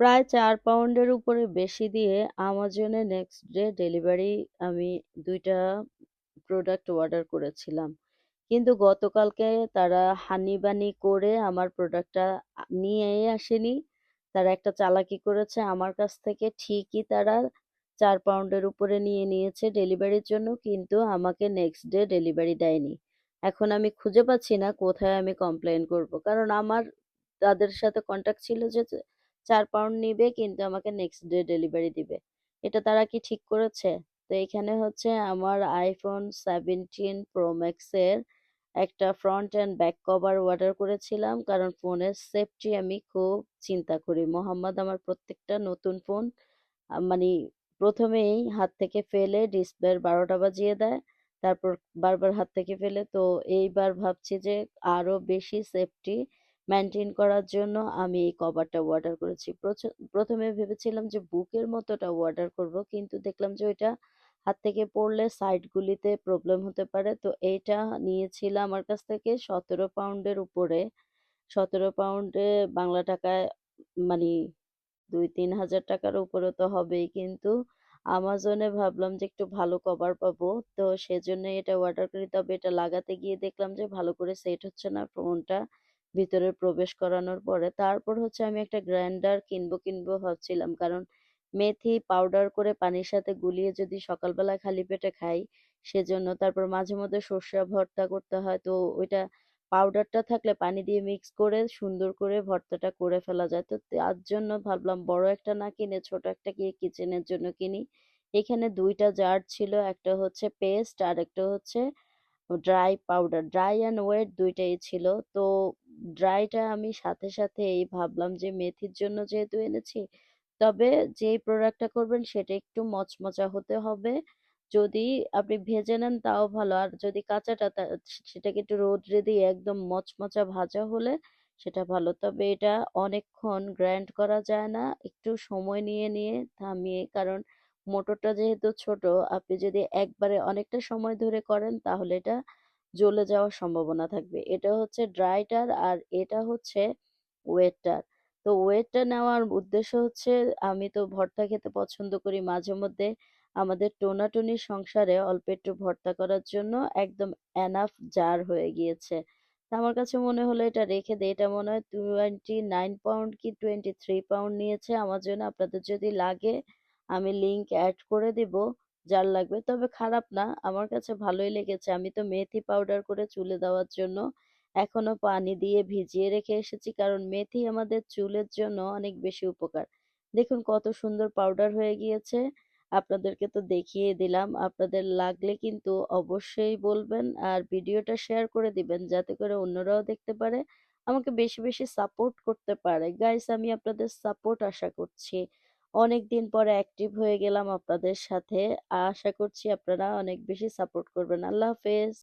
প্রায় ৪ পাউন্ডের উপরে বেশি দিয়ে আমাজনে নেক্সট ডে ডেলিভারি আমি ২ টা প্রোডাক্ট অর্ডার করেছিলাম। কিন্তু গতকালকে তারা হানি-বানি করে আমার প্রোডাক্টটা আ নিয়েই আসেনি। তারা একটা চালাকি করেছে আমার কাছ থেকে, ঠিকই তারা ৪ পাউন্ডের উপরে নিয়ে নিয়েছে ডেলিভারির জন্য, কিন্তু আমাকে নেক্সট ডে ডেলিভারি দেয়নি। এখন আমি খুঁজে পাচ্ছি না কোথায় আমি কমপ্লেইন করব। কারণ আমার, তাদের সাথে কনট্যাক্ট ছিল যে চে ৪ পাউন্ড নিবে কিন্তু আমাকে নেক্সট ডে ডেলিভারি দিবে। এটা তারা কি ঠিক করেছে? তো এখানে হচ্ছে আমার 17 Pro Max এর একটা front and back cover order করেছিলাম। কারণ ফোনের সেফটি আমি খুব চিন্তা করি। মোহাম্মদ আমার প্রত্যেকটা নতুন ফোন মানে প্রথমেই হাত থেকে ফেলে ডিসপ্লের বারোটা বাজিয়ে দেয়। তারপর বারবার হাত থেকে ফেলে। তো এইবার ভাবছি যে আরও বেশি সেফটি মেইনটেইন করার জন্য আমি এই কভারটা অর্ডার করেছি। প্রচ ১ম এ ভেবেছিলাম যে বুকের মতোটা অর্ডার করব। কিন্তু দেখলাম যে ওইটা হাত থেকে পড়লে সাইডগুলিতে প্রবলেম হতে পারে। তো এইটা নিয়েছিল আমার কাছ থেকে ১৭ পাউন্ডের উপরে। ১৭ পাউন্ডে বাংলা টাকায় মানে দুই, তিন হাজার টাকার উপরে তো হবেই। কিন্তু আমাজনে ভাবলাম যে একটু ভালো কভার পাবো। তো সেজন্য এটা অর্ডার করি। তবে এটা লাগাতে গিয়ে দেখলাম যে ভালো করে সেট হচ্ছে না ফোনটা ভিতরে প্রবেশ করানোর পরে। তারপর হচ্ছে আমি একটা গ্রাইন্ডার কিনবো, কিনবো ভাবছিলাম। কারণ মেথি পাউডার করে পানির সাথে গুলিয়ে যদি সকালবেলা খালি পেটে খাই, সেজন্য তারপর মাঝে মধ্যে সর্ষে ভর্তা করতে হয়। তো ওইটা পাউডারটা থাকলে পানি দিয়ে মিক্স করে সুন্দর করে ভর্তাটা করে ফেলা যায়। তো তার জন্য ভাবলাম বড় একটা না কিনে ছোট একটা গিয়ে কিচেনের জন্য কিনি। এখানে ২ টা জার ছিল। একটা হচ্ছে পেস্ট আর একটা হচ্ছে dry powder. Dry and wet দুইটাই ছিল। তো ড্রাইটা আমি সাথে সাথেই ভাবলাম যে মেথির জন্য যেহেতু এনেছি, তবে যেই প্রোডাক্টটা করবেন সেটা একটু মচমচা হতে হবে। যদি আপনি ভেজে নেন তাও ভালো। আর যদি কাঁচাটা সেটাকে একটু রৌদ্রে দিয়ে একদম মচমচা ভাজা হলে সেটা ভালো। তবে এটা অনেকক্ষণ গ্রাইন্ড করা যায় না। একটু সময় নিয়ে, নিয়ে থামিয়ে কারণ মোটরটা যেহেতু ছোট আপনি যদি একবারে অনেকটা সময় ধরে করেন তাহলে এটা জ্বলে যাওয়ার সম্ভাবনা থাকবে। এটা হচ্ছে ড্রাইটার আর এটা হচ্ছে ওয়েটটার। তো ওয়েটটা নেওয়ার উদ্দেশ্য হচ্ছে, আমি তো ভর্তা খেতে পছন্দ করি মাঝে মধ্যে আমাদের টোনাটুনি সংসারে অল্প একটু ভর্তা করার জন্য একদম এনাফ জার হয়ে গিয়েছে। আমার কাছে মনে হলো এটা রেখে দেই। এটা মনে হয় 29 পাউন্ড কি 23 পাউন্ড নিয়েছে আমার জন্য আপনাদের যদি লাগে, আমি লিংক অ্যাড করে দিব যার লাগবে। তবে খারাপ না। আমার কাছে ভালোই লেগেছে। আমি তো মেথি পাউডার করে চুলে দেওয়ার জন্য এখনও পানি দিয়ে ভিজিয়ে রেখে এসেছি। কারণ মেথি আমাদের চুলের জন্য অনেক বেশি উপকার। দেখুন কত সুন্দর পাউডার হয়ে গিয়েছে। আপনাদেরকে তো দেখিয়ে দিলাম। আপনাদের লাগলে কিন্তু অবশ্যই বলবেন আর ভিডিওটা শেয়ার করে দিবেন যাতে করে অন্যরাও দেখতে পারে। আমাকে বেশি, বেশি সাপোর্ট করতে পারে। গাইস আমি আপনাদের সাপোর্ট আশা করছি। অনেকদিন পরে অ্যাক্টিভ হয়ে গেলাম আপনাদের সাথে। আশা করছি আপনারা অনেক বেশি সাপোর্ট করবেন। আল্লাহ হাফেজ।